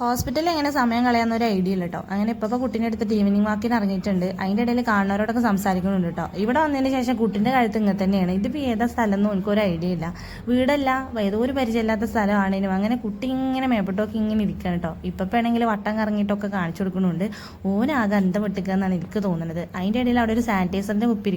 ഹോസ്പിറ്റലിൽ എങ്ങനെ സമയം കളയാന്ന് ഒരു ഐഡിയ ഇല്ല കേട്ടോ അങ്ങനെ ഇപ്പോൾ കുട്ടീനെ എടുത്തിട്ട് ഈവനിങ് വാക്കിന് ഇറങ്ങിയിട്ടുണ്ട്. അതിന്റെ ഇടയിൽ കാണുന്നവരോടൊക്കെ സംസാരിക്കുന്നുണ്ട് കേട്ടോ ഇവിടെ വന്നതിന് ശേഷം കുട്ടീന്റെ കഴുത്ത് ഇങ്ങനെ തന്നെയാണ്. ഇതിപ്പോൾ ഏതാ സ്ഥലം എന്നും എനിക്കൊരു ഐഡിയ ഇല്ല. വീടല്ല ഏതോ ഒരു പരിചയമില്ലാത്ത സ്ഥലമാണേനും. അങ്ങനെ കുട്ടി ഇങ്ങനെ മേപ്പെട്ടൊക്കെ ഇങ്ങനെ ഇരിക്കണം കേട്ടോ ഇപ്പൊ ആണെങ്കിൽ വട്ടം കറങ്ങിയിട്ടൊക്കെ കാണിച്ചു കൊടുക്കുന്നുണ്ട്. ഓനാകെ അന്ത വിട്ടിക്കുക എന്നാണ് എനിക്ക് തോന്നുന്നത്. അതിന്റെ ഇടയിൽ അവിടെ ഒരു സാനിറ്റൈസറിന്റെ കുപ്പി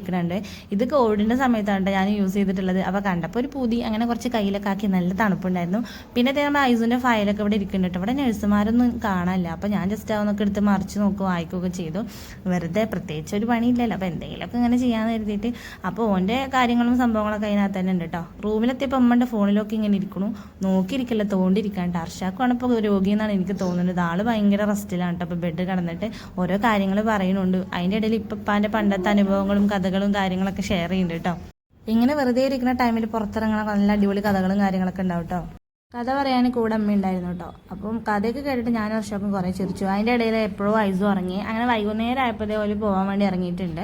ഇത് കോവിഡിന്റെ സമയത്താണ് ഞാൻ യൂസ് ചെയ്തിട്ടുള്ളത്. അപ്പോൾ കണ്ടപ്പോൾ ഒരു പൂതി അങ്ങനെ കുറച്ച് കയ്യിലൊക്കെ ആക്കി നല്ല തണുപ്പുണ്ടായിരുന്നു. പിന്നെ അതേ നമ്മൾ ഫയലൊക്കെ ഇവിടെ ഇരിക്കുന്നുണ്ട് ഇവിടെ നഴ്സുമാരൊന്നും കാണാനില്ല. അപ്പോൾ ഞാൻ ജസ്റ്റ് അതൊന്നൊക്കെ എടുത്ത് മറിച്ച് നോക്കുക വായിക്കുകയൊക്കെ ചെയ്തു. വെറുതെ പ്രത്യേകിച്ച് ഒരു പണിയില്ലല്ലോ. അപ്പോൾ എന്തെങ്കിലുമൊക്കെ ഇങ്ങനെ ചെയ്യാമെന്ന് കരുതിയിട്ട് അപ്പോൾ ഓന്റെ കാര്യങ്ങളും സംഭവങ്ങളൊക്കെ അതിനകത്ത് തന്നെ ഉണ്ട് കേട്ടോ റൂമിലെത്തിയപ്പോൾ അമ്മന്റെ ഫോണിലൊക്കെ ഇങ്ങനെ ഇരിക്കണു. നോക്കിയിരിക്കില്ല തോണ്ടിരിക്കാണ്ട് അർഷാക്കാണ് ഇപ്പോൾ രോഗിയെന്നാണ് എനിക്ക് തോന്നുന്നത്. ആൾ ഭയങ്കര റെസ്റ്റിലാണ് കേട്ടോ അപ്പോൾ ബെഡ് കിടന്നിട്ട് ഓരോ കാര്യങ്ങൾ പറയുന്നുണ്ട്. അതിന്റെ ഇടയിൽ ഇപ്പം ഇപ്പാന്റെ പണ്ടത്തെ അനുഭവങ്ങളും കഥകളും കാര്യങ്ങളൊക്കെ ഷെയർ ചെയ്യുന്നുണ്ട് കേട്ടോ ഇങ്ങനെ വെറുതെ ഇരിക്കുന്ന ടൈമിൽ പുറത്തിറങ്ങണ നല്ല അടിപൊളി കഥകളും കാര്യങ്ങളൊക്കെ ഉണ്ടാവും കേട്ടോ കഥ പറയാൻ കൂടെ അമ്മ ഉണ്ടായിരുന്നു കേട്ടോ. അപ്പം കഥയൊക്കെ കേട്ടിട്ട് ഞാൻ വർഷമൊക്കെ കുറേ ചിരിച്ചു. അതിന്റെ ഇടയിൽ എപ്പോഴും ഐസും ഇറങ്ങി അങ്ങനെ വൈകുന്നേരം ആയപ്പോഴേ ഓൽ പോകാൻ വേണ്ടി ഇറങ്ങിയിട്ടുണ്ട്.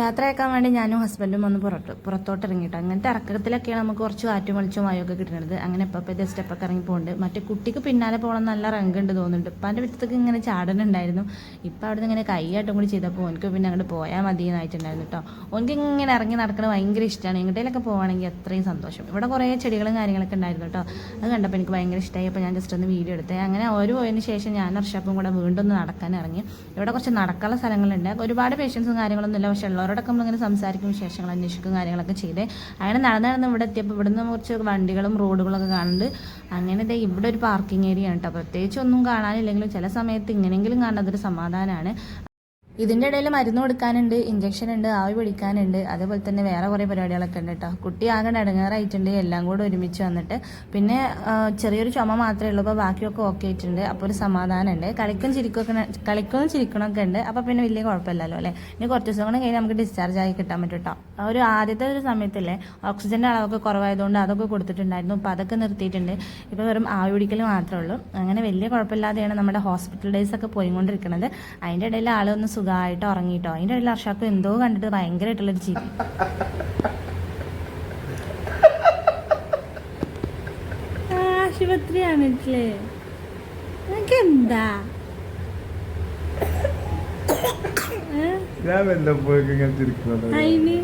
യാത്രയാക്കാൻ വേണ്ടി ഞാനും ഹസ്ബൻഡും വന്ന് പുറത്ത് പുറത്തോട്ട് ഇറങ്ങിയിട്ട് അങ്ങനത്തെ ഇറക്കത്തിലൊക്കെയാണ് നമുക്ക് കുറച്ച് കാറ്റും വെളിച്ചവും വായുവൊക്കെ കിട്ടുന്നത്. അങ്ങനെ ജസ്റ്റ് സ്റ്റെപ്പൊക്കെ ഇറങ്ങി പോകുന്നുണ്ട് മറ്റേ കുട്ടിക്ക് പിന്നാലെ പോകണം നല്ല റങ്ക് ഉണ്ട് തോന്നുന്നുണ്ട്. ഇപ്പം എന്റെ വിട്ടത്തേക്ക് ഇങ്ങനെ ചാടനുണ്ടായിരുന്നു ഇപ്പം അവിടെ നിന്ന് ഇങ്ങനെ കൈയാട്ടും കൂടി ചെയ്തപ്പോൾ എനിക്ക് പിന്നെ അങ്ങോട്ട് പോയാൽ മതി എന്നായിട്ടുണ്ടായിരുന്നു കേട്ടോ എനിക്ക് ഇങ്ങനെ ഇറങ്ങി നടക്കുന്നത് ഭയങ്കര ഇഷ്ടമാണ് എങ്ങോട്ടേലൊക്കെ പോകുകയാണെങ്കിൽ അത്രയും സന്തോഷം. ഇവിടെ കുറേ ചെടികളും കാര്യങ്ങളൊക്കെ ഉണ്ടായിരുന്നു കേട്ടോ അത് കണ്ടപ്പോൾ എനിക്ക് ഭയങ്കര ഇഷ്ടമായി അപ്പോൾ ഞാൻ ജസ്റ്റ് ഒന്ന് വീഡിയോ എടുത്തേ. അങ്ങനെ ഒരു പോയതിന് ശേഷം ഞാൻ അർഷാപ്പും കൂടെ വീണ്ടും ഒന്ന് നടക്കാൻ ഇറങ്ങി. ഇവിടെ കുറച്ച് നടക്കാനുള്ള സ്ഥലങ്ങളുണ്ട്. ഒരുപാട് പേഷ്യൻസും കാര്യങ്ങളൊന്നും ഇല്ല പക്ഷേ ഉള്ളവരോടൊക്കെ നമ്മളിങ്ങനെ സംസാരിക്കും വിശേഷങ്ങൾ അന്വേഷിക്കും കാര്യങ്ങളൊക്കെ ചെയ്ത്. അങ്ങനെ നടന്ന് നടന്ന് ഇവിടെ എത്തിയപ്പോൾ ഇവിടുന്ന് കുറച്ച് വണ്ടികളും റോഡുകളൊക്കെ കാണുന്നുണ്ട്. അങ്ങനെ ദേ ഇവിടെ ഒരു പാർക്കിംഗ് ഏരിയ ആണ് കേട്ടോ പ്രത്യേകിച്ച് ഒന്നും കാണാനില്ലെങ്കിലും ചില സമയത്ത് ഇങ്ങനെയെങ്കിലും കാണുന്നതൊരു സമാധാനമാണ് ഇതിന്റെ ഇടയിൽ മരുന്ന് കൊടുക്കാനുണ്ട് ഇഞ്ചക്ഷൻ ഉണ്ട് ആവി പിടിക്കാനുണ്ട് അതേപോലെ തന്നെ വേറെ കുറേ പരിപാടികളൊക്കെ ഉണ്ട് കേട്ടോ കുട്ടി ആകെ ഇടങ്ങാറായിട്ടുണ്ട് എല്ലാം കൂടെ ഒരുമിച്ച് വന്നിട്ട്. പിന്നെ ചെറിയൊരു ചുമ മാത്രമേ ഉള്ളൂ അപ്പോൾ ബാക്കിയൊക്കെ ഓക്കെ ആയിട്ടുണ്ട്. അപ്പോൾ ഒരു സമാധാനമുണ്ട്. കളിക്കും ചിരിക്കൊക്കെ കളിക്കും ചിരിക്കണമൊക്കെ ഉണ്ട്. അപ്പോൾ പിന്നെ വലിയ കുഴപ്പമില്ലല്ലോ അല്ലേ? ഇനി കുറച്ച് ദിവസം കൂടെ കഴിഞ്ഞ് നമുക്ക് ഡിസ്ചാർജ് ആയി കിട്ടാൻ പറ്റും കേട്ടോ ഒരു ആദ്യത്തെ ഒരു സമയത്തല്ലേ ഓക്സിജന്റെ അളവൊക്കെ കുറവായതുകൊണ്ട് അതൊക്കെ കൊടുത്തിട്ടുണ്ടായിരുന്നു. അപ്പോൾ അതൊക്കെ നിർത്തിയിട്ടുണ്ട്. ഇപ്പോൾ വെറും ആവി പിടിക്കൽ മാത്രമേ ഉള്ളൂ. അങ്ങനെ വലിയ കുഴപ്പമില്ലാതെയാണ് നമ്മുടെ ഹോസ്പിറ്റൽ ഡേയ്സ് ഒക്കെ പോയിക്കൊണ്ടിരിക്കുന്നത്. അതിന്റെ ഇടയിൽ ആളൊന്ന് സുഖമായിട്ട് ഉറങ്ങിയിട്ടോ അതിന്റെ ഇടയിൽ അർഷാക്ക് എന്തോ കണ്ടിട്ട് ഭയങ്കരമായിട്ടുള്ളൊരു ചിരി. ആശുപത്രിയാണില്ലേ നിനക്ക് എന്താ ഞാൻ വല്ലപ്പോഴൊക്കെ ഇങ്ങനെ ചിരിക്കുന്നത്? അതിന്